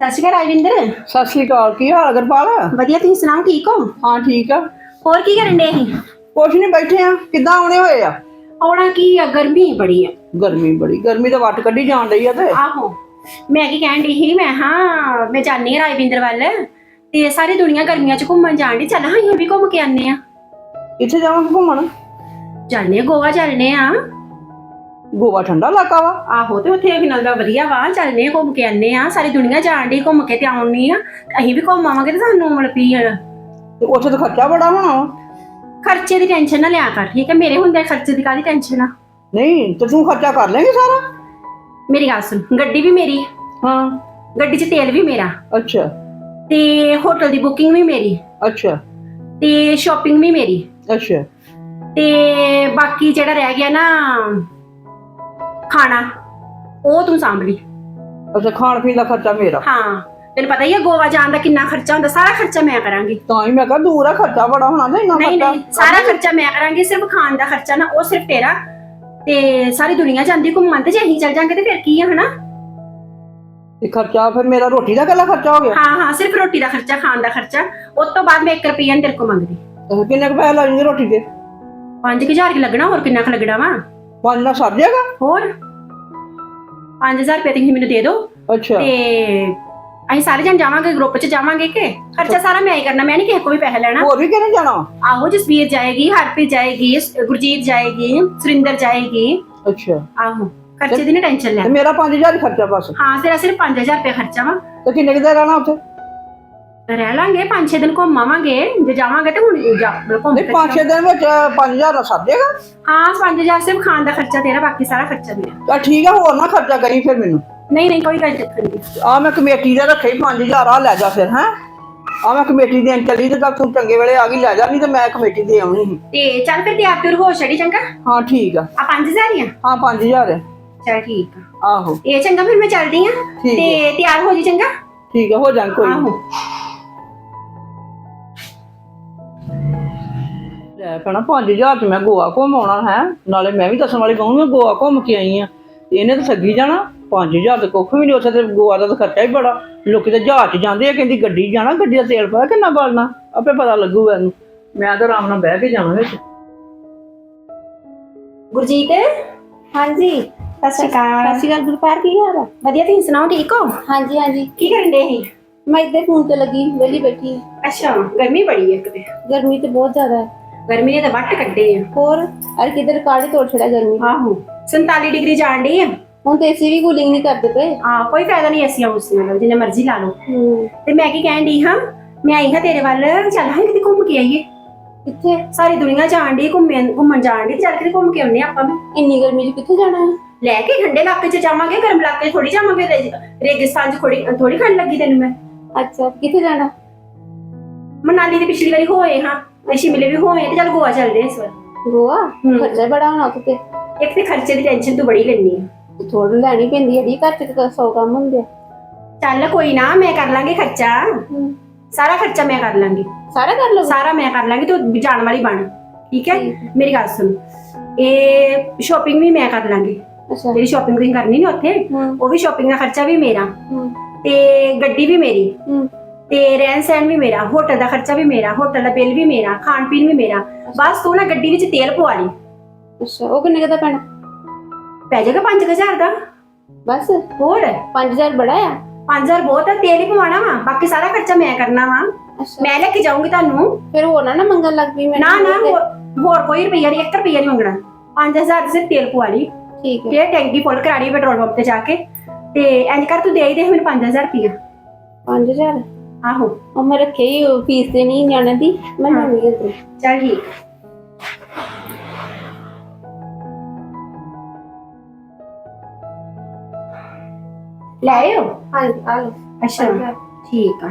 ਸਤਿ ਸ਼੍ਰੀ ਅਕਾਲ ਰਾਜਵਿੰਦਰ। ਸਤਿ ਸ਼੍ਰੀ ਅਕਾਲ ਕੀ ਹਾਲ ਗਰਪਾਲ? ਵਧੀਆ ਤੁਸੀਂ ਸੁਣਾਓ ਠੀਕ ਹੋ? ਹਾਂ ਠੀਕ ਆ। ਹੋਰ ਕੀ ਕਰਨ ਦੇ ਸੀ? ਕੁਛ ਨਹੀਂ ਬੈਠੇ ਆ ਕਿੱਦਾਂ ਆਉਣੇ ਹੋਏ ਆ? ਆਉਣਾ ਕੀ ਆ ਗਰਮੀ ਬੜੀ ਆ। ਗਰਮੀ ਬੜੀ ਗਰਮੀ ਤਾਂ ਵੱਟ ਕੱਢੀ ਜਾਣ ਰਹੀ ਆ ਤੇ। ਆਹੋ ਮੈਂ ਕੀ ਕਹਿਣ ਦੀ ਸੀ ਮੈਂ ਹਾਂ ਮੈਂ ਜਾਣੀ ਆ ਰਾਜਵਿੰਦਰ ਵੱਲ ਤੇ ਸਾਰੀ ਦੁਨੀਆ ਗਰਮੀਆਂ ਚ ਘੁੰਮਣ ਜਾਣ ਦੀ ਚੱਲ ਹਾਂ ਇਹ ਵੀ ਘੁੰਮ ਕੇ ਆਨੇ ਆ ਕਿੱਥੇ ਜਾਵਾਂਗੇ ਘੁੰਮਣ? ਆ, ਗੋਆ ਚੱਲਨੇ ਆ ਗੋਆ ਠੰਡਾ ਇਲਾਕਾ ਵਾ। ਆਹੋ ਤੇ ਉੱਥੇ ਫਿਨਲ ਦਾ ਵਧੀਆ ਵਾ। ਚੱਲਨੇ ਆ, ਘੁੰਮ ਕੇ ਆਨੇ ਆ। ਸਾਰੀ ਦੁਨੀਆ ਜਾਣ ਦੀ ਘੁੰਮ ਕੇ ਤੇ ਆਉਣੀ ਆ। ਅਸੀਂ ਵੀ ਘੁੰਮ ਆਵਾਂਗੇ ਤੇ ਸਾਨੂੰ ਮਤਲਬ ਵੀ ਅਹ, ਤੇ ਉੱਥੇ ਤਾਂ ਖਰਚਾ ਬੜਾ ਹੋਣਾ ਵਾ। ਖਰਚੇ ਦੀ ਟੈਨਸ਼ਨ ਨਾ ਲਿਆ ਕਰ ਠੀਕ ਹੈ ਮੇਰੇ ਹੁੰਦੇ ਖਰਚੇ ਦੀ ਕਾਹਦੀ ਟੈਨਸ਼ਨ ਆ? ਨਹੀਂ ਤੇ ਤੂੰ ਖਰਚਾ ਕਰ ਲੇਂਗੀ ਸਾਰਾ? ਮੇਰੀ ਗੱਲ ਸੁਣ ਗੱਡੀ ਵੀ ਮੇਰੀ ਹਾਂ। ਗੱਡੀ 'ਚ ਤੇਲ ਵੀ ਮੇਰਾ। ਅੱਛਾ। ਤੇ ਹੋਟਲ ਦੀ ਬੁਕਿੰਗ ਵੀ ਮੇਰੀ। ਅੱਛਾ। ਤੇ ਸ਼ਾਪਿੰਗ ਵੀ ਮੇਰੀ। ਅੱਛਾ। ਤੇ ਬਾਕੀ ਜਿਹੜਾ ਰਹਿ ਗਿਆ ਨਾ ਖਾਣਾ ਉਹ ਤੂੰ ਸਾਂਭ ਲਈ। ਅੱਛਾ ਖਾਣ ਪੀਣ ਦਾ ਖਰਚਾ ਮੇਰਾ। ਹਾਂ ਤੈਨੂੰ ਪਤਾ ਹੀ ਹੈ ਗੋਆ ਜਾਣ ਦਾ ਕਿੰਨਾ ਖਰਚਾ ਹੁੰਦਾ ਸਾਰਾ ਖਰਚਾ ਮੈਂ ਕਰਾਂਗੀ। ਤਾਂ ਹੀ ਮੈਂ ਕਿਹਾ ਦੂਰ ਆ ਖਰਚਾ ਬੜਾ ਹੋਣਾ ਤੇ ਇੰਨਾ ਨਹੀਂ ਖਰਚਾ। ਨਹੀਂ ਸਾਰਾ ਖਰਚਾ ਮੈਂ ਕਰਾਂਗੀ ਸਿਰਫ ਖਾਣ ਦਾ ਖਰਚਾ ਨਾ ਉਹ ਸਿਰਫ ਤੇਰਾ। ਤੇ ਸਾਰੀ ਦੁਨੀਆ ਜਾਂਦੀ ਘੁੰਮਣ ਤੇ ਜੇ ਅਸੀਂ ਚੱਲ ਜਾਂਗੇ ਤੇ ਫਿਰ ਕੀ ਆ ਹਨਾ? ਤੇ ਖਰਚਾ ਫਿਰ ਮੇਰਾ ਰੋਟੀ ਦਾ ਕੱਲਾ ਖਰਚਾ ਹੋ ਗਿਆ? ਹਾਂ ਹਾਂ ਸਿਰਫ ਰੋਟੀ ਦਾ ਖਰਚਾ ਖਾਣ ਦਾ ਖਰਚਾ। ਉਸ ਤੋਂ ਬਾਅਦ ਮੈਂ 1 ਰੁਪਈਆ ਨੀ ਤੇਰੇ ਕੋਲ ਮੰਗਦੀ। ਅੱਛਾ, ਕਿੰਨੇ ਕੁ ਪੈਸੇ ਲੱਗਣਗੇ ਰੋਟੀ ਦੇ? 5000 ਕੀ ਲੱਗਣਾ ਹੋਰ ਕਿੰਨਾ ਕੁ ਲੱਗਣਾ ਵਾ? ਪੰਜ ਨਾਲ ਸਰ ਜਾਏਗਾ ਹੋਰ? 5000 ਰੁਪਏ ਤੁਸੀਂ ਮੈਨੂੰ ਦੇ ਦਿਓ। ਅੱਛਾ। ਤੇ ਅਸੀਂ ਸਾਰੇ ਜਣ ਜਾਵਾਂਗੇ ਗਰੁੱਪ 'ਚ ਜਾਵਾਂਗੇ ਕਿ? ਖਰਚਾ ਸਾਰਾ ਮੈਂ ਹੀ ਕਰਨਾ ਮੈਂ ਨਹੀਂ ਕਿਸੇ ਕੋਲ ਵੀ ਪੈਸੇ ਲੈਣਾ। ਹੋਰ ਵੀ ਕਿਹਨੇ ਜਾਣਾ? ਆਹੋ ਜਸਵੀਰ ਜਾਏਗੀ ਹਰਪ੍ਰੀਤ ਜਾਏਗੀ ਸ- ਗੁਰਜੀਤ ਜਾਏਗੀ ਸੁਰਿੰਦਰ ਜਾਏਗੀ। ਅੱਛਾ। ਆਹੋ ਖਰਚੇ ਦੀ ਨਾ ਟੈਨਸ਼ਨ ਲੈ। ਤੇ ਮੇਰਾ 5000 ਖਰਚਾ ਬਸ। ਹਾਂ ਤੇਰਾ ਸਿਰਫ 5000 ਰੁਪਏ ਖਰਚਾ ਵਾ। ਤੇ ਕਿੰਨੇ ਕਿਤੇ ਰਹਿਣਾ ਉੱਥੇ? ਰਹਿ ਲਾਂਗੇ 5-6 ਦਿਨ ਘੁੰਮਾਵਾਂਗੇ ਜੇ ਜਾਵਾਂਗੇ ਤੇ ਹੁਣ ਜਾ ਘੁੰਮ ਨਹੀਂ ਪੰਜ ਛੇ ਦਿਨ ਵਿੱਚ 5000 ਦਾ ਸਰ ਜਾਏਗਾ ਹਾਂ 5000 ਸਿਰਫ ਖਾਣ ਦਾ ਖਰਚਾ ਤੇਰਾ ਬਾਕੀ ਸਾਰਾ ਖਰਚਾ ਮੇਰਾ ਤਾਂ ਠੀਕ ਆ ਹੋਰ ਨਾ ਖਰਚਾ ਕਰੀ ਫਿਰ ਮੈਨੂੰ। ਨਹੀਂ ਨਹੀਂ ਕੋਈ ਗੱਲ ਨਹੀਂ। ਆ ਮੈਂ ਕਮੇਟੀ ਦਾ ਰੱਖੇ 5000 ਆ ਲੈ ਜਾ ਫਿਰ ਹੈ। ਆ ਮੈਂ ਕਮੇਟੀ ਦੇਣ ਚੱਲੀ ਤੇ ਤਾਂ ਤੂੰ ਚੰਗੇ ਵੇਲੇ ਆ ਗਈ ਲੈ ਜਾ ਨਹੀਂ ਤੇ ਮੈਂ ਕਮੇਟੀ ਦੇ ਆਉਣੀ ਸੀ। ਤੇ ਚੱਲ ਫਿਰ ਤਿਆਰ ਤੁਰ ਹੋ ਛੜੀ ਚੰਗਾ? ਹਾਂ ਠੀਕ ਆ। ਆ 5000 ਹੀ ਆ? ਹਾਂ 5000 ਹੈ ਚਲ ਠੀਕ ਆ। ਆਹੋ। ਇਹ ਚੰਗਾ ਫਿਰ ਮੈਂ ਚੱਲਦੀ ਆ। ਠੀਕ ਤੇ ਤਿਆਰ ਹੋ ਜੀ ਚੰਗਾ? ਠੀਕ ਆ ਹੋ ਜਾਣ ਕੋਈ ਨੀ। ਆਹੋ ਭੈਣਾ 5000 ਚ ਮੈਂ ਗੋਆ ਘੁੰਮ ਆਉਣਾ ਹੈ ਨਾਲੇ ਮੈਂ ਵੀ ਦੱਸਣ ਵਾਲੀ ਕਹੂੰ ਮੈਂ ਗੋਆ ਘੁੰਮ ਕੇ ਆਈ ਆ ਇਹਨੇ ਤਾਂ ਸੱਗੀ ਜਾਣਾ 5000 ਤੇ ਕੁੱਖ ਵੀ ਨਹੀਂ ਉੱਥੇ ਤੇ ਗੋਆ ਦਾ ਤਾਂ ਖਰਚਾ ਹੀ ਬੜਾ। ਲੋਕੀ ਤਾਂ ਜਹਾਜ਼ 'ਚ ਜਾਂਦੇ ਆ ਕਹਿੰਦੀ ਗੱਡੀ ਜਾਣਾ ਗੱਡੀ ਦਾ ਤੇਲ ਪਤਾ ਕਿੰਨਾ ਬਾਲਣਾ ਆਪੇ ਪਤਾ ਲੱਗੂਗਾ ਇਹਨੂੰ। ਮੈਂ ਤਾਂ ਆਰਾਮ ਨਾਲ ਬਹਿ ਕੇ ਜਾਣਾ ਵਿੱਚ। ਗੁਰਜੀਤ? ਹਾਂਜੀ ਸਤਿ ਸ਼੍ਰੀ ਅਕਾਲ। ਸਤਿ ਸ਼੍ਰੀ ਅਕਾਲ ਗੁਰਪਾਰ ਕੀ ਹਾਲ ਆ? ਵਧੀਆ ਤੁਸੀਂ ਸੁਣਾਓ ਠੀਕ ਹੋ? ਹਾਂਜੀ ਹਾਂਜੀ। ਕੀ ਕਰਨ ਦੇ ਸੀ? ਮੈਂ ਇੱਥੇ ਫੋਨ ਤੇ ਲੱਗੀ ਵਿਹਲੀ ਬੈਠੀ। ਅੱਛਾ ਗਰਮੀ ਬੜੀ ਹੈ ਇੱਕ ਤੇ। ਗਰਮੀ ਤੇ ਬਹੁਤ ਜ਼ਿਆਦਾ ਹੈ। ਗਰਮੀ ਨੇ ਤਾਂ ਵੱਟ ਕੱਢੇ ਆ। ਹੋਰ ਅਰ ਕਿਧਰ ਕਾੜੇ ਤੋੜ ਛੜਾ ਗਰਮੀ ਨੇ। ਆਹੋ 47 ਡਿਗਰੀ ਜਾਣ ਡਈ ਆ। ਹੁਣ ਤੇ ਏਸੀ ਵੀ ਕੂਲਿੰਗ ਨਹੀਂ ਕਰਦੇ ਪਏ। ਆ ਕੋਈ ਫਾਇਦਾ ਨਹੀਂ ਐਸੀ ਉਸ ਨਾਲ ਜਿੰਨਾ ਮਰਜ਼ੀ ਲਾ ਲਓ। ਹੂੰ। ਤੇ ਮੈਂ ਕੀ ਕਹਿਣ ਡਈ ਹਾਂ ਮੈਂ ਆਈ ਹਾਂ ਤੇਰੇ ਵੱਲ ਚੱਲ ਹਾਂ ਕਿਤੇ ਘੁੰਮ ਕੇ ਆਈਏ। ਕਿੱਥੇ? ਸਾਰੀ ਦੁਨੀਆ ਜਾਣ ਡਈ ਘੁੰਮਣ ਘੁੰਮਣ ਜਾਣ ਡਈ ਚੱਲ ਕਿਤੇ ਘੁੰਮ ਕੇ ਆਉਂਦੇ ਆਪਾਂ ਵੀ। ਇੰਨੀ ਗਰਮੀ 'ਚ ਕਿੱਥੇ ਜਾਣਾ ਹੈ? ਲੈ ਕੇ ਠੰਡੇ ਇਲਾਕੇ 'ਚ ਜਾਵਾਂਗੇ ਗਰਮ ਇਲਾਕੇ 'ਚ ਥੋੜੀ ਜਾਵਾਂਗੇ ਰੇਗ- ਰੇਗਿਸਤਾਨ 'ਚ ਥੋੜੀ ਥੋੜੀ ਠੰਡ ਲੱਗੀ ਤੈਨੂੰ ਮੈਂ। ਅੱਛਾ ਕਿੱਥੇ ਜਾਣਾ? ਮਨਾਲੀ ਦੀ ਪਿਛਲੀ ਵਾਰੀ ਹੋਏ ਹਾਂ। ਸ਼ਿਮਲੇ ਵੀ ਹੋਏ ਤੇ ਚੱਲ ਗੋਆ ਚੱਲਦੇ ਇਸ ਵਾਰ। ਗੋਆ? ਹੂੰ। ਖਰਚਾ ਬੜਾ ਹੋਣਾ ਉੱਥੇ ਇੱਕ ਤੇ ਖਰਚੇ ਦੀ ਟੈਨਸ਼ਨ ਤੂੰ ਬੜੀ ਲੈਣੀ ਆ। ਥੋੜਾ ਲੈਣੀ ਪੈਂਦੀ ਹੈ ਦੀ ਘਰ 'ਚ ਤਾਂ 100 ਕੰਮ ਹੁੰਦੇ ਆ। ਚੱਲ ਕੋਈ ਨਾ ਮੈਂ ਕਰ ਲਾਂਗੀ ਖਰਚਾ। ਹੂੰ। ਸਾਰਾ ਖਰਚਾ ਮੈਂ ਕਰ ਲਾਂਗੀ। ਸਾਰਾ ਕਰ ਲਓ ਸਾਰਾ ਮੈਂ ਕਰ ਲਾਂਗੀ ਤੂੰ ਜਾਣ ਵਾਲੀ ਬਣ। ਠੀਕ ਹੈ? ਠੀਕ ਮੇਰੀ ਗੱਲ ਸੁਣ। ਇਹ ਸ਼ਾਪਿੰਗ ਵੀ ਮੈਂ ਕਰ ਲਾਂਗੀ। ਅੱਛਾ। ਜਿਹੜੀ ਸ਼ਾਪਿੰਗ ਤੁਸੀਂ ਕਰਨੀ ਨੇ ਉੱਥੇ ਹੂੰ। ਉਹ ਵੀ ਸ਼ਾਪਿੰਗ ਦਾ ਖਰਚਾ ਵੀ ਮੇਰਾ। ਹੂੰ। ਤੇ ਗੱਡੀ ਵੀ ਮੇਰੀ। ਹੂੰ। ਤੇ ਰਹਿਣ ਸਹਿਣ ਵੀ ਮੇਰਾ ਹੋਟਲ ਦਾ ਖਰਚਾ ਵੀ ਮੇਰਾ ਹੋਟਲ ਦਾ ਬਿੱਲ ਵੀ ਮੇਰਾ ਖਾਣ ਪੀਣ ਵੀ ਮੇਰਾ। ਬਸ ਤੂੰ ਨਾ ਗੱਡੀ ਵਿੱਚ ਤੇਲ ਪਵਾ ਲਈ। ਅੱਛਾ ਉਹ ਕਿੰਨੇ ਕੁ ਦਾ ਪੈਣਾ? ਪੈ ਜਾਏਗਾ 5000 ਦਾ। ਬਸ। ਹੋਰ? 5000 ਬੜਾ ਆ। 5000 ਬਹੁਤ ਹੈ ਤੇਲ ਹੀ ਪਵਾਣਾ ਵਾ ਬਾਕੀ ਸਾਰਾ ਖਰਚਾ ਮੈਂ ਕਰਨਾ ਵਾ। ਅੱਛਾ। ਮੈਂ ਲੈ ਕੇ ਜਾਊਂਗੀ ਤੁਹਾਨੂੰ। ਫਿਰ ਹੋਰ ਨਾ ਨਾ ਮੰਗਣ ਲੱਗ ਪਈ ਨਾ ਨਾ ਹੋਰ- ਹੋਰ ਕੋਈ ਰੁਪਈਆ ਨਹੀਂ 1 ਰੁਪਈਆ ਨਹੀਂ ਮੰਗਣਾ। 5000 ਸਿਰ ਤੇਲ ਪਵਾ ਲਈ। ਠੀਕ ਹੈ। ਤੇ ਟੈਂਕੀ ਫੁੱਲ ਕਰਾ ਲਈ ਪੈਟਰੋਲ ਪੰਪ ਤੇ ਜਾ ਕੇ। ਤੇ ਇੰਜ ਕਰ ਤੂੰ ਦੇ ਹੀ ਦੇ ਮੈਨੂੰ 5000 ਰੁਪਈਆ। 5000 ਆਹੋ ਉਹ ਮੈਂ ਰੱਖੇ ਹੀ ਉਹ ਫੀਸ ਤੇ ਨਹੀਂ ਜਾਣੇ ਦੀ ਮੈਂ ਹਾਂ। ਮੰਗੀ ਤੇ ਚੱਲ ਠੀਕ ਲੈ ਆਇਓ? ਹਾਂਜੀ ਆ ਲਓ। ਅੱਛਾ ਠੀਕ ਆ।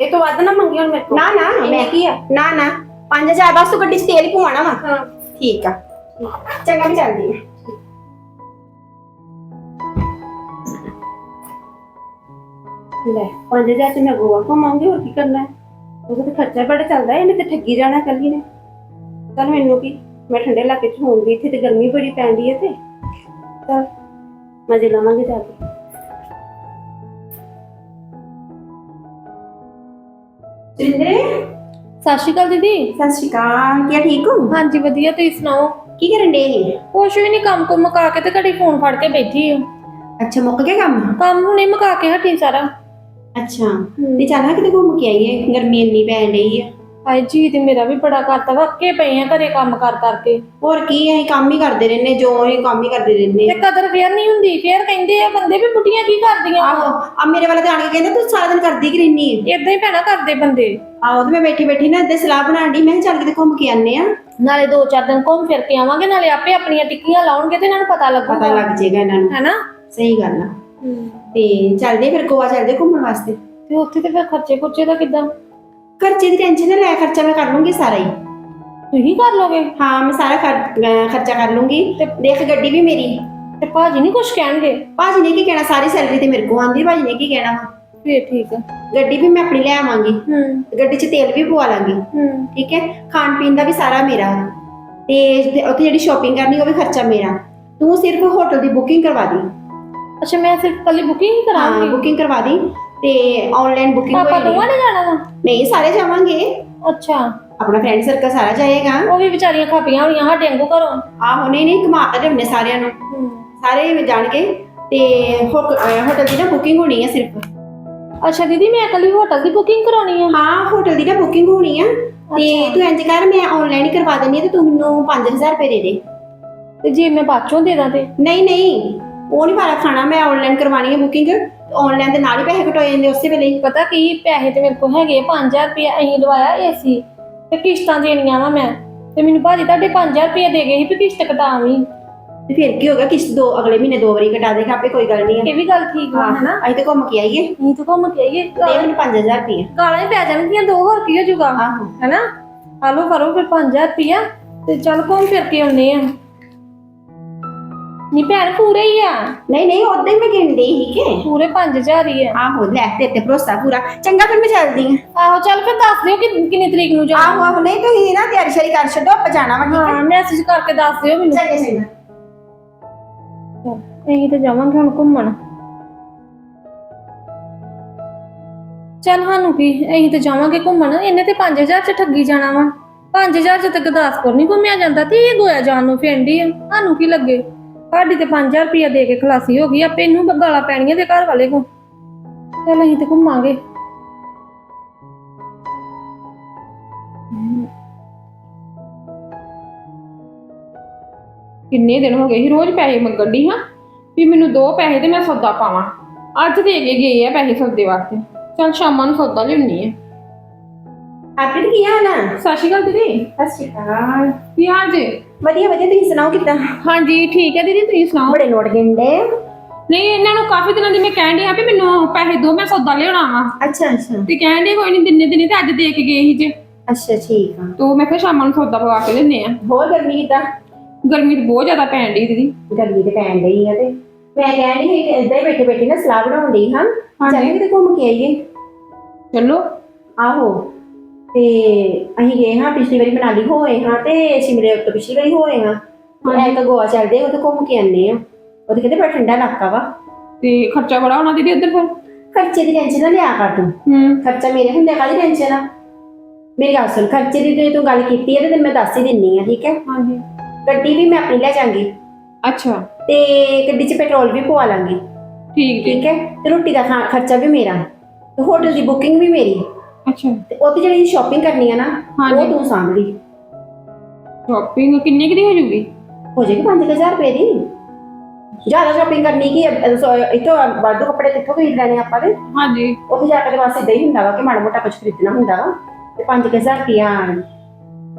ਇਹ ਤੋਂ ਵੱਧ ਨਾ ਮੰਗੀ ਹੁਣ ਮੇਰੇ ਕੋਲ। ਨਾ ਨਾ ਇੰਨੇ ਮੈਂ ਕੀ ਆ? ਨਾ ਨਾ 5000 ਬਸ ਤੂੰ ਗੱਡੀ 'ਚ ਤੇਲ ਹੀ ਪਵਾਣਾ ਵਾ। ਹਾਂ। ਠੀਕ ਆ। ਚੰਗਾ ਮੈਂ ਚੱਲਦੀ ਹਾਂ ਲੈ 5000 ਤੇ ਮੈਂ ਗੋਆ ਘੁੰਮਾਂਗੀ ਹੋਰ ਕੀ ਕਰਨਾ ਹੈ? ਉਹਦਾ ਤੇ ਖਰਚਾ ਬੜਾ ਚੱਲਦਾ ਹੈ ਇਹਨੇ ਤੇ ਠੱਗੀ ਜਾਣਾ ਕੱਲੀ ਨੇ। ਚੱਲ ਮੈਨੂੰ ਕੀ ਮੈਂ ਠੰਡੇ ਇਲਾਕੇ ਚ ਹੋਊਂਗੀ ਇੱਥੇ ਤੇ ਗਰਮੀ ਬੜੀ ਪੈਂਦੀ ਹੈ ਤੇ। ਚੱਲ ਮਜ਼ੇ ਲਵਾਂਗੇ ਜਾ ਕੇ। ਸੁਰਿੰਦਰ ਸਤਿ ਸ਼੍ਰੀ ਅਕਾਲ ਦੀਦੀ। ਸਤਿ ਸ਼੍ਰੀ ਅਕਾਲ ਕੀ ਠੀਕ ਹੋ? ਹਾਂਜੀ ਵਧੀਆ ਤੁਸੀਂ ਸੁਣਾਓ? ਕੀ ਕਰਨ ਦੇ ਕੁਛ ਵੀ ਨਹੀਂ ਕੰਮ ਕੁਮ ਮੁਕਾ ਕੇ ਤੇ ਘੜੀ ਫੋਨ ਫੜ ਕੇ ਬੈਠੀ ਹਾਂ। ਅੱਛਾ ਮੁੱਕ ਗਿਆ ਕੰਮ? ਕੰਮ ਹੁਣੇ ਮੁਕਾ ਕੇ ਹਟੀ ਸਾਰਾ। ਅੱਛਾ। ਤੇ ਚੱਲ ਹਾਂ ਕਿਤੇ ਘੁੰਮ ਕੇ ਆਈਏ? ਗਰਮੀ ਇੰਨੀ ਪੈਣ ਰਹੀ ਹੈ ਹਾਏ ਜੀ ਤੇ ਮੇਰਾ ਵੀ ਬੜਾ ਕਰਤਾ ਵਾਕੇ ਪਏ ਆ ਘਰੇ ਕੰਮ ਕਰ ਕਰਕੇ। ਹੋਰ ਕੀ ਅਸੀਂ ਕੰਮ ਹੀ ਕਰਦੇ ਰਹਿੰਦੇ ਜੋ ਅਸੀਂ ਕੰਮ ਹੀ ਕਰਦੇ ਰਹਿੰਦੇ ਤੇ ਕਦਰ ਫੇਰ ਨਹੀਂ ਹੁੰਦੀ ਫੇਰ ਕਹਿੰਦੇ ਆ ਬੰਦੇ ਵੀ ਬੁੱਢੀਆਂ ਕੀ ਕਰਦੀਆਂ? ਆਹੋ ਆ ਮੇਰੇ ਵਾਲਾ ਆਣ ਕੇ ਕਹਿੰਦਾ ਤੂੰ ਸਾਰਾ ਦਿਨ ਕਰਦੀ ਕਿ ਰਹਿਨੀ ਹੈ ਇਦਾਂ ਹੀ ਭੈਣਾ ਕਰਦੇ ਬੰਦੇ। ਆਹੋ ਤੇ ਮੈਂ ਬੈਠੀ ਬੈਠੀ ਨਾ ਇੱਥੇ ਸਲਾਹ ਬਣਾਉਣ ਦੀ ਮੈਂ ਕਿਹਾ ਚੱਲ ਕਿਤੇ ਘੁੰਮ ਕੇ ਆਨੇ ਆ ਨਾਲੇ ਦੋ ਚਾਰ ਦਿਨ ਘੁੰਮ ਫਿਰ ਕੇ ਆਵਾਂਗੇ ਨਾਲੇ ਆਪੇ ਆਪਣੀਆਂ ਟਿੱਕੀਆਂ ਲਾਉਣਗੇ ਤੇ ਇਹਨਾਂ ਨੂੰ ਪਤਾ ਪਤਾ ਲੱਗੂਗਾ ਲੱਗ ਜਾਏਗਾ ਇਹਨਾਂ ਨੂੰ। ਹੈਨਾ? ਸਹੀ ਗੱਲ ਆ। ਤੇ ਚੱਲਦੇ ਫਿਰ ਗੋਆ ਚੱਲਦੇ ਘੁੰਮਣ ਵਾਸਤੇ। ਤੇ ਉੱਥੇ ਤੇ ਫਿਰ ਖਰਚੇ ਖੁਰਚੇ ਦਾ ਕਿੱਦਾਂ? ਖਰਚੇ ਦੀ ਟੈਨਸ਼ਨ ਨਾ ਲੈ ਖਰਚਾ ਮੈਂ ਕਰ ਲੂੰਗੀ ਸਾਰਾ ਹੀ। ਤੁਸੀਂ ਕਰ ਲੋਗੇ ਹਾਂ ਮੈਂ ਸਾਰਾ ਖਰ- ਅਹ ਖਰਚਾ ਕਰ ਲੂੰਗੀ। ਤੇ ਦੇਖ ਗੱਡੀ ਵੀ ਮੇਰੀ। ਤੇ ਭਾਜੀ ਨਹੀਂ ਕੁਛ ਕਹਿਣਗੇ? ਭਾਜੀ ਨੇ ਕੀ ਕਹਿਣਾ? ਸਾਰੀ ਸੈਲਰੀ ਤੇ ਮੇਰੇ ਕੋਲ ਆਂਦੀ ਭਾਜੀ ਨੇ ਕੀ ਕਹਿਣਾ ਵਾ? ਫੇਰ ਠੀਕ ਆ। ਗੱਡੀ ਵੀ ਮੈਂ ਆਪਣੀ ਲੈ ਆਵਾਂਗੀ। ਹੂੰ। ਗੱਡੀ 'ਚ ਤੇਲ ਵੀ ਪਵਾ ਲਾਂਗੀ। ਹੂੰ। ਠੀਕ ਹੈ? ਖਾਣ ਪੀਣ ਦਾ ਵੀ ਸਾਰਾ ਮੇਰਾ। ਤੇ ਉੱਥੇ ਜਿਹੜੀ ਸ਼ਾਪਿੰਗ ਕਰਨੀ ਉਹ ਵੀ ਖਰਚਾ ਮੇਰਾ। ਤੂੰ ਸਿਰਫ ਹੋਟਲ ਦੀ ਬੁਕਿੰਗ ਕਰਵਾ ਦੀ। ਅੱਛਾ ਮੈਂ ਸਿਰਫ ਕੱਲੀ ਬੁਕਿੰਗ ਹੀ ਹਾਂ ਕਰਾਂਗੀ ਬੁਕਿੰਗ ਕਰਵਾ ਦੀ ਤੇ ਆਨਲਾਈਨ ਬੁਕਿੰਗ ਪਾਪਾ ਦੋਵਾਂ ਨੇ ਜਾਣਾ ਵਾ? ਨਹੀਂ ਸਾਰੇ ਜਾਵਾਂਗੇ। ਅੱਛਾ। ਆਪਣਾ ਫਰੈਂਡ ਸਰਕਲ ਸਾਰਾ ਜਾਏਗਾ। ਉਹ ਵੀ ਵਿਚਾਰੀਆਂ ਖਾਪੀਆਂ ਹੋਣੀਆਂ ਸਾਡੇ ਵਾਂਗੂ ਘਰੋਂ। ਆਹੋ ਨਹੀਂ ਨਹੀਂ ਕਮਾ ਤਾਂ ਲਿਆਉਣੇ ਸਾਰਿਆਂ ਨੂੰ। ਸਾਰੇ ਜਾਣਗੇ ਤੇ ਹੋਟਲ ਦੀ ਨਾ ਬੁਕਿੰਗ ਹੋਣੀ ਹੈ ਸਿਰਫ। ਅੱਛਾ ਦੀਦੀ ਮੈਂ ਕੱਲੀ ਹੋਟਲ ਦੀ ਬੁਕਿੰਗ ਕਰਾਉਣੀ ਆ? ਹਾਂ ਹੋਟਲ ਦੀ ਨਾ ਬੁਕਿੰਗ ਹੋਣੀ ਆ। ਤੇ ਤੂੰ ਇੰਜ ਕਰ ਮੈਂ ਆਨਲਾਈਨ ਹੀ ਕਰਵਾ ਦਿੰਦੀ ਤੇ ਤੂੰ ਮੈਨੂੰ 5000 ਰੁਪਏ ਦੇ ਦੇ। ਤੇ ਜੇ ਮੈਂ ਬਾਅਦੋਂ ਦੇ ਦਾਂ ਤੇ? ਨਹੀਂ ਨਹੀਂ। ਉਹ ਨਹੀਂ ਵਾਲਾ ਖਾਣਾ ਮੈਂ ਆਨਲਾਈਨ ਕਰਵਾਣੀ ਹੈ ਬੁਕਿੰਗ ਆਨਲਾਈਨ ਦੇ ਨਾਲ ਹੀ ਪੈਸੇ ਕਟੋਏ ਜਾਂਦੇ ਉਸੇ ਵੇਲੇ। ਹੀ ਪਤਾ ਕੀ ਪੈਸੇ ਤੇ ਮੇਰੇ ਕੋਲ ਹੈਗੇ 5000 ਰੁਪਏ ਅਸੀਂ ਲਵਾਇਆ ਏਸੀ ਤੇ ਕਿਸ਼ਤਾਂ ਦੇਣੀਆਂ ਵਾ ਮੈਂ। ਤੇ ਮੈਨੂੰ ਭਾਜੀ ਤੁਹਾਡੇ 5000 ਰੁਪਏ ਦੇ ਗਏ ਸੀ ਵੀ ਕਿਸ਼ਤ ਕਟਾਵੀਂ। ਤੇ ਫਿਰ ਕੀ ਹੋਗਾ ਕਿਸ ਦੋ ਅਗਲੇ ਮਹੀਨੇ ਦੋ ਵਾਰੀ ਕਟਾ ਦੇਗਾ ਆਪੇ ਕੋਈ ਗੱਲ ਨਹੀਂ ਹੈ ਇਹ ਵੀ ਗੱਲ ਠੀਕ ਵਾ ਹਾਂ ਹਨਾ? ਅਸੀਂ ਤੇ ਘੁੰਮ ਕੇ ਆਈਏ। ਨਹੀਂ ਤਾਂ ਘੁੰਮ ਕੇ ਆਈਏ। ਦੇ ਮੈਨੂੰ 5000 ਰੁਪਏ ਗਾਲਾਂ ਹੀ ਪੈ ਜਾਣਗੀਆਂ ਦੋ ਹੋਰ ਕੀ ਹੋ ਜਾਊਗਾ ਆਹੋ। ਹੈਨਾ? ਹਾਲੋ ਕਰੋ ਫਿਰ 5000 ਰੁਪਇਆ। ਤੇ ਚੱਲ ਘੁੰਮ ਫਿਰ ਕੇ ਆਉਨੇ ਆ। ਨੀ ਭੈਣ ਪੂਰੇ ਹੀ ਆ। ਨਹੀਂ ਨਹੀਂ ਉਦਾਂ ਹੀ ਮੈਂ ਗਿਣਦੀ ਸੀ ਕਿ। ਪੂਰੇ 5000 ਹੀ ਆ। ਆਹੋ ਲੈ ਤੇ ਤੇ ਭਰੋਸਾ ਪੂਰਾ। ਚੰਗਾ ਫਿਰ ਮੈਂ ਚੱਲਦੀ ਹਾਂ ਆਹੋ ਚੱਲ ਫਿਰ ਦੱਸ ਦਿਓ ਕਿ ਕਿੰਨੀ ਤਰੀਕ ਨੂੰ ਜਾਣਾ। ਆਹੋ ਆਹੋ ਨਹੀਂ ਤੁਸੀਂ ਨਾ ਤਿਆਰੀ ਸ਼ਰੀ ਕਰ ਛੱਡੋ ਆਪਾਂ ਜਾਣਾ ਵਾ ਠੀਕ ਹੈ ਹਾਂ ਮੈਸੇਜ ਕਰਕੇ ਦੱਸ ਦਿਓ ਮੈਨੂੰ। ਚੰਗਾ ਚੰਗਾ। ਅਸੀਂ ਤੇ ਜਾਵਾਂਗੇ ਹੁਣ ਘੁੰਮਣ। ਚੱਲ ਸਾਨੂੰ ਕੀ ਅਸੀਂ ਤੇ ਜਾਵਾਂਗੇ ਘੁੰਮਣ। ਇਹਨੇ ਤੇ 5000 ਚ ਠੱਗੀ ਜਾਣਾ ਵਾ। 5000 ਚ ਤੇ ਗੁਰਦਾਸਪੁਰ ਨਹੀਂ ਘੁੰਮਿਆ ਜਾਂਦਾ। ਤੇ ਇਹ ਗੋਇਆ ਜਾਣ ਨੂੰ ਫੇਂਡੀ ਆ। ਸਾਨੂੰ ਕੀ ਲੱਗੇ? ਸਾਡੀ ਤੇ 5000 ਰੁਪਇਆ ਦੇ ਕੇ ਖਲਾਸੀ ਹੋ ਗਈ ਆਪੇ ਇਹਨੂੰ ਗਾਲਾਂ ਪੈਣੀਆਂ ਤੇ ਘਰ ਵਾਲੇ ਕੋ ਚੱਲ ਅਸੀਂ ਤੇ ਘੁੰਮਾਂਗੇ। ਕਿੰਨੇ ਦਿਨ ਹੋ ਗਏ ਸੀ ਰੋਜ਼ ਪੈਸੇ ਮੰਗਣ ਦੀ ਹਾਂ ਵੀ ਮੈਨੂੰ ਦੋ ਪੈਸੇ ਤੇ ਮੈਂ ਸੌਦਾ ਪਾਵਾਂ। ਅੱਜ ਦੇ ਕੇ ਗਏ ਆ ਪੈਸੇ ਸੌਦੇ ਵਾਸਤੇ। ਚਲ ਸ਼ਾਮਾਂ ਨੂੰ ਸੌਦਾ ਲਿਆਉਣੀ ਆ। ਆਪੇ ਕੀ ਹਾਲ ਆ? ਸਤਿ ਸ਼੍ਰੀ ਅਕਾਲ ਦੀਦੀ। ਸਤਿ ਸ਼੍ਰੀ ਅਕਾਲ। ਕੀ ਹਾਲ ਜੀ? ਵਧੀਆ ਵਧੀਆ ਤੁਸੀਂ ਸੁਣਾਓ ਕਿੱਦਾਂ? ਹਾਂਜੀ ਠੀਕ ਹੈ ਦੀਦੀ ਤੁਸੀਂ ਸੁਣਾਓ? ਬੜੇ ਨੋਟ ਗਿੰਦੇ ਨਹੀਂ ਇਹਨਾਂ ਨੂੰ ਕਾਫੀ ਦਿਨਾਂ ਦੀ ਮੈਂ ਕਹਿਣ ਡਈ ਆ ਵੀ ਮੈਨੂੰ ਪੈਸੇ ਦੋ ਮੈਂ ਸੌਦਾ ਲਿਆਉਣਾ ਵਾ। ਅੱਛਾ ਅੱਛਾ। ਤੇ ਕਹਿਣ ਡਈ ਕੋਈ ਨਹੀਂ ਦਿਨੇ ਦਿਨੇ ਤੇ ਅੱਜ ਦੇ ਕੇ ਗਏ ਸੀ ਜੇ। ਅੱਛਾ ਠੀਕ ਆ। ਤੋ ਮੈਂ ਕਿਹਾ ਸ਼ਾਮਾਂ ਨੂੰ ਸੌਦਾ ਪਵਾ ਕੇ ਲੈਣੇ ਆ। ਹੋਰ ਗਰਮੀ ਕਿੱਦਾਂ? ਗਰਮੀ ਤੇ ਬਹੁਤ ਜ਼ਿਆਦਾ ਪੈਣ ਡਈ ਦੀਦੀ। ਗਰਮੀ ਤੇ ਪੈਣ ਡਈ ਆ ਤੇ। ਮੈਂ ਕਹਿਣ ਡਈ ਸੀ ਕਿ ਏਦਾਂ ਹੀ ਬੈਠੇ ਬੈਠੇ ਨਾ ਸਲਾਹ ਬਣਾਉਣ ਡਈ ਹਾਂ। ਚੱਲ ਕਿਤੇ ਘੁੰਮ ਕੇ ਆਈਏ। ਚਲੋ। ਆਹੋ। ਤੇ ਅਸੀਂ ਗਏ ਹਾਂ ਪਿਛਲੀ ਵਾਰੀ ਮਨਾਲੀ ਹੋਏ ਹਾਂ ਤੇ ਸ਼ਿਮਲੇ ਤੋਂ ਪਿਛਲੀ ਵਾਰੀ ਹੋਏ ਹਾਂ। ਤੇ ਇੱਕ ਗੋਆ ਚੱਲਦੇ ਉਹ ਤੇ ਘੁੰਮ ਕੇ ਆਨੇ ਆ। ਉਹ ਤੇ ਕਹਿੰਦੇ ਬੜਾ ਠੰਡਾ ਇਲਾਕਾ ਵਾ। ਤੇ ਖਰਚਾ ਬੜਾ ਹੋਣਾ ਦੀਦੀ ਉੱਧਰ ਫਿਰ? ਖਰਚੇ ਦੀ ਟੈਨਸ਼ਨ ਨਾ ਲਿਆ ਕਰ ਤੂੰ। ਹੂੰ। ਖਰਚਾ ਮੇਰੇ ਹੁੰਦੇ ਕਾਹਦੀ ਟੈਨਸ਼ਨ ਆ? ਮੇਰੀ ਗੱਲ ਸੁਣ ਖਰਚੇ ਦੀ ਤੇ ਤੂੰ ਗੱਲ ਕੀਤੀ ਹੈ ਤੇ ਤੈਨੂੰ ਮੈਂ ਦੱਸ ਹੀ ਦਿੰਨੀ ਆ ਠੀਕ ਹੈ? ਹਾਂਜੀ। ਗੱਡੀ ਵੀ ਮੈਂ ਆਪਣੀ ਲੈ ਜਾਵਾਂਗੀ। ਅੱਛਾ। ਤੇ ਗੱਡੀ 'ਚ ਪੈਟਰੋਲ ਵੀ ਪਵਾ ਲਾਂਗੀ। ਠੀਕ ਜੀ। ਠੀਕ ਹੈ? ਤੇ ਰੋਟੀ ਦਾ ਖਾ- ਖਰਚਾ ਵੀ ਮੇਰਾ। ਤੇ ਹੋਟਲ ਦੀ ਬੁਕਿੰਗ ਵੀ ਮੇਰੀ। ਅੱਛਾ। ਤੇ ਉੱਥੇ ਜਿਹੜੀ ਸ਼ਾਪਿੰਗ ਕਰਨੀ ਆ ਨਾ ਹਾਂਜੀ। ਉਹ ਤੂੰ ਸਾਂਭ ਲਈ। ਸ਼ਾਪਿੰਗ ਕਿੰਨੇ ਕੁ ਦੀ ਹੋ ਜੂਗੀ? ਹੋ ਜਾਏਗੀ 5000 ਰੁਪਏ ਦੀ। ਜ਼ਿਆਦਾ ਸ਼ਾਪਿੰਗ ਕਰਨੀ ਕੀ ਹੈ, ਸੋ ਇੱਥੋਂ ਵਾਧੂ ਕੱਪੜੇ ਕਿੱਥੋਂ ਖਰੀਦ ਲੈਣੇ ਆਪਾਂ ਤੇ ਹਾਂਜੀ। ਉੱਥੇ ਜਾ ਕੇ ਤੇ ਬਸ ਇਦਾਂ ਹੀ ਹੁੰਦਾ ਵਾ ਕਿ ਮਾੜਾ ਮੋਟਾ ਕੁਝ ਖਰੀਦਣਾ ਹੁੰਦਾ ਵਾ। ਤੇ 5000 ਰੁਪਇਆ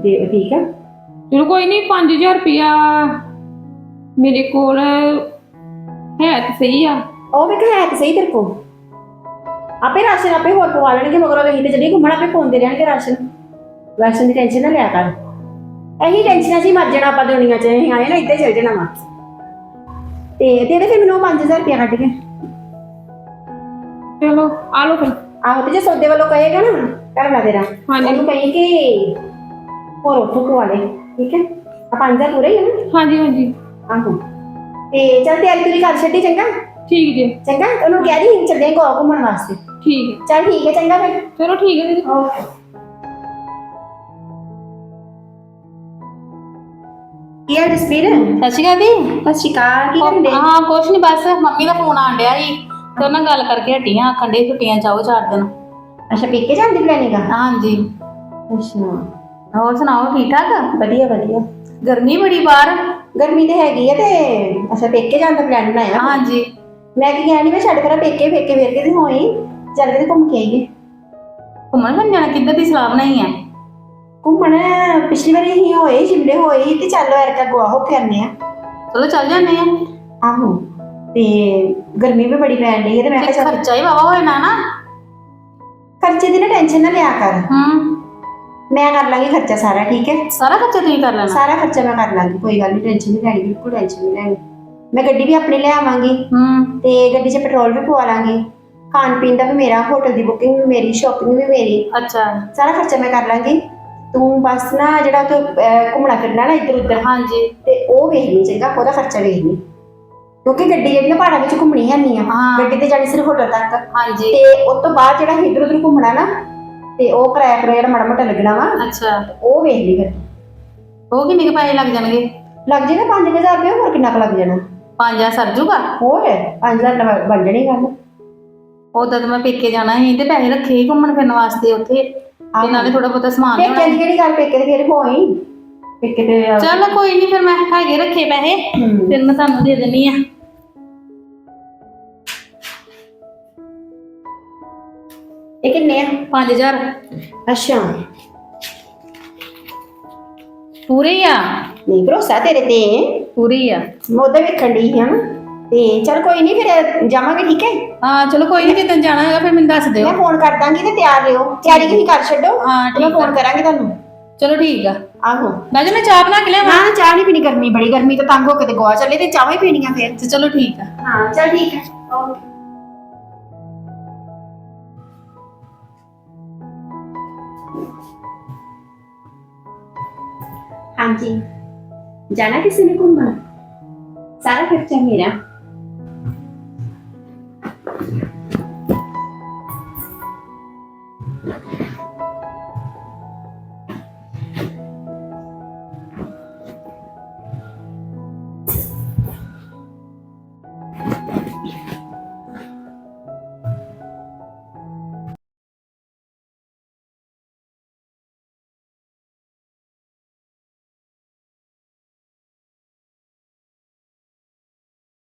ਦੇ ਠੀਕ ਹੈ ਚਲੋ ਕੋਈ ਨਹੀਂ 5000 ਰੁਪਿਆ ਮੇਰੇ ਕੋਲ ਹੈ ਤਾਂ ਸਹੀ ਆ। ਉਹ ਵੀ ਹੈ ਤੇ ਸਹੀ ਤੇਰੇ ਕੋ ਆਪੇ ਰਾਸ਼ਨ ਆਪੇ ਹੋਰ ਪਵਾ ਲੈਣਗੇ ਮਗਰ ਉਹ ਅਸੀਂ ਤੇ ਜਿਹੜੀ ਘੁੰਮਣ ਆਪੇ ਪਾਉਂਦੇ ਰਹਿਣਗੇ ਰਾਸ਼ਨ। ਰਾਸ਼ਨ ਦੀ ਟੈਨਸ਼ਨ ਨਾ ਲਿਆ ਕਰ। ਇਹੀ ਟੈਨਸ਼ਨਾਂ ਹੀ ਮਰ ਜਾਣਾ ਆਪਾਂ ਦੁਨੀਆ 'ਚ ਅਸੀਂ ਆਏ ਨਾ ਹੀ ਚੱਲ ਜਾਣਾ ਵਾ। ਤੇ ਦੇ ਫਿਰ ਮੈਨੂੰ ਉਹ 5000 ਰੁਪਇਆ ਕੱਢ ਕੇ। ਚਲੋ ਆ ਲਓ ਫਿਰ। ਆਹੋ ਤੇ ਜੇ ਸੌਦੇ ਵੱਲੋਂ ਕਹੇਗਾ ਨਾ ਘਰ ਵਾਲਾ ਤੇਰਾ ਹਾਂਜੀ। ਉਹਨੂੰ ਕਹੀ ਕਿ ਹੋਰ ਉੱਥੋਂ ਪਵਾ ਲੈ ਠੀਕ ਹੈ? ਆ 5000 ਪੂਰੇ ਹੀ ਹੈ ਨਾ? ਹਾਂਜੀ ਹਾਂਜੀ। ਆਹੋ। ਤੇ ਚੱਲ ਤਿਆਰੀ ਤੁਰੀ ਕਰ ਛੱਡੀ ਚੰਗਾ? ਠੀਕ ਜੀ। ਚੰਗਾ ਉਹਨੂੰ ਕਹਿ ਦੀ ਚੱਲੇ ਗੋਆ ਘੁੰਮਣ ਵਾਸਤੇ। ਠੀਕ ਹੈ। ਚੱਲ ਠੀਕ ਹੈ ਚੰਗਾ ਫਿਰ। ਚਲੋ ਠੀਕ ਹੈ ਦੀਦੀ। ਕੀ ਹੈ ਜਸਪੀਰ ਸਤਿ ਸ਼੍ਰੀ ਅਕਾਲ ਦੀ ਸਤਿ ਸ਼੍ਰੀ ਅਕਾਲ ਕੀ ਕਰਨ ਦੇ ਹਾਂ ਕੁਛ ਨਹੀਂ ਬਸ ਮੰਮੀ ਦਾ ਫੋਨ ਆਣ ਡਿਆ ਸੀ ਤੇ ਉਹਨਾਂ ਗੱਲ ਕਰਕੇ ਹਟੀਆਂ ਆਖਣ ਦੇ ਛੁੱਟੀਆਂ ਚਾਹੋ ਚਾਰ ਦਿਨ। ਅੱਛਾ ਪੀਕੇ ਜਾਂਦੀ ਪਲੈਨਿੰਗ ਹਾਂਜੀ। ਅੱਛਾ। ਹੋਰ ਸੁਣਾਓ ਠੀਕ ਠਾਕ? ਵਧੀਆ ਵਧੀਆ। ਗਰਮੀ ਬੜੀ ਬਾਹਰ। ਗਰਮੀ ਤੇ ਹੈਗੀ ਆ ਤੇ ਅੱਛਾ ਪੇਕੇ ਜਾਣ ਦਾ ਪਲਾਨ ਬਣਾਇਆ। ਹਾਂਜੀ। ਮੈਂ ਕੀ ਕਹਿਣੀ ਮੈਂ ਛੱਡ ਕਰਾਂ ਪੇਕੇ ਫੇਕੇ ਵੇਰ ਕੇ ਤੇ ਹੋਈ। ਚੱਲ ਕੇ ਤੇ ਘੁੰਮ ਕੇ ਆਈਏ। ਘੁੰਮਣ ਫਿਰਨ ਜਾਣਾ ਕਿੱਧਰ ਦੀ ਸਲਾਹ ਬਣਾਈ ਆ? ਘੁੰਮਣ ਪਿਛਲੀ ਵਾਰੀ ਹੀ ਹੋਏ ਸ਼ਿਮਲੇ ਹੋਏ ਸੀ ਤੇ ਚੱਲ ਐਰਕਾ ਗੋਆ ਹੋ ਕੇ ਆਨੇ ਆ। ਚਲੋ ਚੱਲ ਜਾਂਦੇ ਆ। ਆਹੋ ਤੇ ਗਰਮੀ ਵੀ ਬੜੀ ਪੈਣ ਡਈ ਹੈ ਤੇ ਮੈਂ ਕਿਹਾ ਚੱਲ ਖਰਚਾ ਹੀ ਵਾਵਾ ਹੋਇਆ ਨਾ ਨਾ। ਖਰਚੇ ਦੀ ਨਾ ਟੈਨਸ਼ਨ ਨਾ ਲਿਆ ਕਰ। ਹੂੰ। ਮੈਂ ਕਰ ਲਾਂਗੀ ਖਰਚਾ ਸਾਰਾ ਠੀਕ ਹੈ? ਸਾਰਾ ਖਰਚਾ ਤੁਸੀਂ ਕਰ ਲੈਣਾ। ਸਾਰਾ ਖਰਚਾ ਮੈਂ ਕਰ ਲਾਂਗੀ ਕੋਈ ਗੱਲ ਨਹੀਂ ਟੈਨਸ਼ਨ ਨਹੀਂ ਲੈਣੀ ਬਿਲਕੁਲ ਟੈਨਸ਼ਨ ਨਹੀਂ ਲੈਣੀ। ਮੈਂ ਗੱਡੀ ਵੀ ਆਪਣੀ ਲੈ ਆਵਾਂਗੀ ਹੂੰ। ਤੇ ਗੱਡੀ 'ਚ ਪੈਟਰੋਲ ਵੀ ਪਵਾ ਲਾਂਗੀ। ਖਾਣ ਪੀਣ ਦਾ ਵੀ ਮੇਰਾ ਹੋਟਲ ਦੀ ਬੁਕਿੰਗ ਵੀ ਮੇਰੀ ਸ਼ਾਪਿੰਗ ਵੀ ਮੇਰੀ। ਅੱਛਾ। ਸਾਰਾ ਖਰਚਾ ਮੈਂ ਕਰ ਲਾਂਗੀ। ਤੂੰ ਬਸ ਨਾ ਜਿਹੜਾ ਤੂੰ ਘੁੰਮਣਾ ਫਿਰਨਾ ਨਾ ਇੱਧਰ ਉੱਧਰ। ਹਾਂਜੀ। ਤੇ ਉਹ ਵੇਖ ਲਈ ਚੰਗਾ ਉਹਦਾ ਖਰਚਾ ਵੇਖ ਲਈ। ਕਿਉਂਕਿ ਗੱਡੀ ਜਿਹੜੀਆਂ ਪਹਾੜਾਂ ਵਿੱਚ ਘੁੰਮਣੀ ਹੈ ਨਹੀਂ ਆ। ਹਾਂ। ਗੱਡੀ ਤੇ ਜਾਣੀ ਸਿਰਫ ਹੋਟਲ ਤੱਕ। ਹਾਂਜੀ। ਤੇ ਉਸ ਤੋਂ ਬਾਅਦ ਜਿਹੜਾ ਇੱਧਰ ਉੱਧਰ ਘੁੰਮਣਾ ਨਾ ਤੇ ਉਹ ਕਿਰਾਇਆ ਕਿਰਾਇਆ ਜਿਹੜਾ ਮਾੜਾ ਮੋਟਾ ਲੱਗਣਾ ਵਾ ਅੱਛਾ। ਉਹ ਵੇਖ ਲਈ ਫਿਰ। ਉਹ ਕਿੰਨੇ ਕੁ ਪੈਸੇ ਲੱਗ ਜਾਣਗੇ? ਲੱਗ ਜਾਏਗਾ 5000 ਰੁਪਏ ਹੋਰ ਕਿੰਨਾ ਕੁ ਲੱਗ ਜਾਣਾ? ਪੰਜ ਹਜ਼ਾਰ ਸਰ ਜੂਗਾ? ਹੋਰ 5000 ਨਾਲ ਬਣ ਜਾਣੀ ਗੱਲ। ਉਦੋਂ ਤਾਂ ਮੈਂ ਪੇਕੇ ਜਾਣਾ ਸੀ ਤੇ ਪੈਸੇ ਰੱਖੇ ਸੀ ਘੁੰਮਣ ਫਿਰਨ ਵਾਸਤੇ ਉੱਥੇ ਤੇ ਨਾਲੇ ਥੋੜਾ ਬਹੁਤਾ ਸਮਾਨ ਪੇਕੇ ਲਿਆਉਣਾ ਦੀ ਕਿਹੜੀ ਗੱਲ ਪੇਕੇ ਤੇ ਫਿਰ ਹੋਈ? ਪੇਕੇ ਤੇ ਚਲ ਕੋਈ ਨਹੀਂ ਫਿਰ ਮੈਂ ਹੈਗੇ ਰੱਖੇ ਪੈਸੇ ਹਮ। ਫਿਰ ਮੈਂ ਤੁਹਾਨੂੰ ਦੇ ਦਿੰਨੀ ਆ। ਇਹ ਕਿੰਨੇ ਆ? 5000 ਅੱਛਾ। ਪੂਰੇ ਹੀ ਆ? ਨਹੀਂ ਭਰੋਸਾ ਤੇਰੇ ਤੇ। ਪੂਰੇ ਹੀ ਆ। ਮੈਂ ਉਹਦੇ ਵੇਖਣ ਦੀ ਹਾਂ ਤੇ ਚਲ ਕੋਈ ਨਹੀਂ ਫਿਰ ਜਾਵਾਂਗੇ ਠੀਕ ਹੈ? ਹਾਂ ਚਲੋ ਕੋਈ ਨਹੀਂ ਜਦੋਂ ਜਾਣਾ ਹੈਗਾ ਫਿਰ ਮੈਨੂੰ ਦੱਸ ਦਿਓ। ਮੈਂ ਫੋਨ ਕਰ ਦਾਂਗੀ ਤੇ ਤਿਆਰ ਰਹੋ। ਤਿਆਰੀ ਤੁਸੀਂ ਕਰ ਛੱਡੋ। ਹਾਂ, ਤੇ ਮੈਂ ਠੀਕ ਆ। ਫੋਨ ਕਰਾਂਗੀ ਤੁਹਾਨੂੰ। ਚਲੋ ਠੀਕ ਆ। ਆਹੋ। ਮੈਂ ਮੈਂ ਚਾਹ ਬਣਾ ਕੇ ਲਿਆਵਾਂ। ਨਾ ਚਾਹ ਨਹੀਂ ਪੀਣੀ ਗਰਮੀ ਬੜੀ ਗਰਮੀ ਤੋਂ ਤੰਗ ਹੋ ਕੇ ਤੇ ਗੋਆ ਚੱਲੇ ਤੇ ਚਾਹਾਂ ਹੀ ਪੀਣੀਆਂ ਫਿਰ। ਤੇ ਚਲੋ ਠੀਕ ਆ। ਹਾਂ ਚਲ ਠੀਕ ਹੈ ਓਕੇ ਹਾਂਜੀ। ਜਾਣਾ ਕਿਸੇ ਨੇ ਘੁੰਮਣ? ਸਾਰਾ ਖਰਚਾ ਮੇਰਾ।